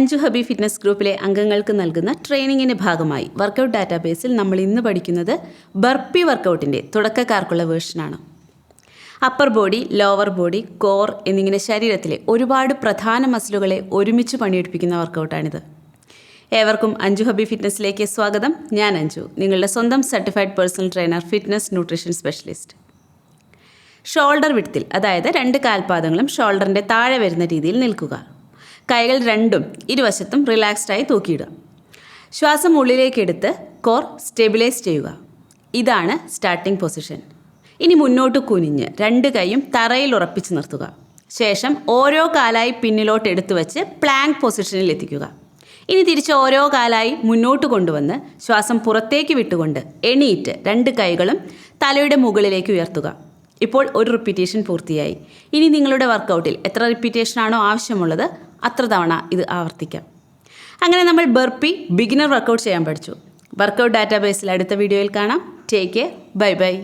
അഞ്ചു Hampi fitness ഗ്രൂപ്പിലെ അംഗങ്ങൾക്ക് നൽകുന്ന ട്രെയിനിങ്ങിന്റെ ഭാഗമായി വർക്കൗട്ട് ഡാറ്റാബേസിൽ നമ്മൾ ഇന്ന് പഠിക്കുന്നത് ബർപ്പി വർക്കൗട്ടിന്റെ തുടക്കക്കാർക്കുള്ള വേർഷനാണ്. Upper body lower body core എന്നിങ്ങനെ ശരീരത്തിലെ ഒരുപാട് പ്രധാന മസിലുകളെ ഒരുമിച്ച് പണിയെടുപ്പിക്കുന്ന വർക്കൗട്ടാണിത്. ഏവർക്കും അഞ്ജു ഹബി ഫിറ്റ്നസ്സിലേക്ക് സ്വാഗതം. ഞാൻ അഞ്ജു നിങ്ങളുടെ സ്വന്തം certified personal trainer fitness nutrition specialist. Shoulder വിടുത്തിൽ അതായത് രണ്ട് കാൽപാദങ്ങളും ഷോൾഡറിന്റെ താഴെ വരുന്ന രീതിയിൽ നിൽക്കുക. കൈകൾ രണ്ടും ഇരുവശത്തും റിലാക്സ്ഡായി തൂക്കിയിടുക. ശ്വാസം ഉള്ളിലേക്കെടുത്ത് കോർ സ്റ്റെബിലൈസ് ചെയ്യുക. ഇതാണ് സ്റ്റാർട്ടിംഗ് പൊസിഷൻ ഇനി മുന്നോട്ട് കുനിഞ്ഞ് രണ്ട് കൈയും തറയിൽ ഉറപ്പിച്ച് നിർത്തുക. ശേഷം ഓരോ കാലായി പിന്നിലോട്ട് എടുത്തു വെച്ച് പ്ലാങ്ക് പൊസിഷനിൽ എത്തിക്കുക. ഇനി തിരിച്ച് ഓരോ കാലായി മുന്നോട്ട് കൊണ്ടുവന്ന് ശ്വാസം പുറത്തേക്ക് വിട്ടുകൊണ്ട് എണീറ്റ് രണ്ട് കൈകളും തലയുടെ മുകളിലേക്ക് ഉയർത്തുക. ഇപ്പോൾ ഒരു റിപ്പീറ്റേഷൻ പൂർത്തിയായി. ഇനി നിങ്ങളുടെ വർക്കൗട്ടിൽ എത്ര റിപ്പീറ്റേഷനാണോ ആവശ്യമുള്ളത് അത്ര തവണ ഇത് ആവർത്തിക്കാം. അങ്ങനെ നമ്മൾ ബർപ്പി ബിഗിനർ വർക്കൗട്ട് ചെയ്യാൻ പഠിച്ചു. വർക്കൗട്ട് ഡാറ്റാബേസിൽ അടുത്ത വീഡിയോയിൽ കാണാം. Take care bye bye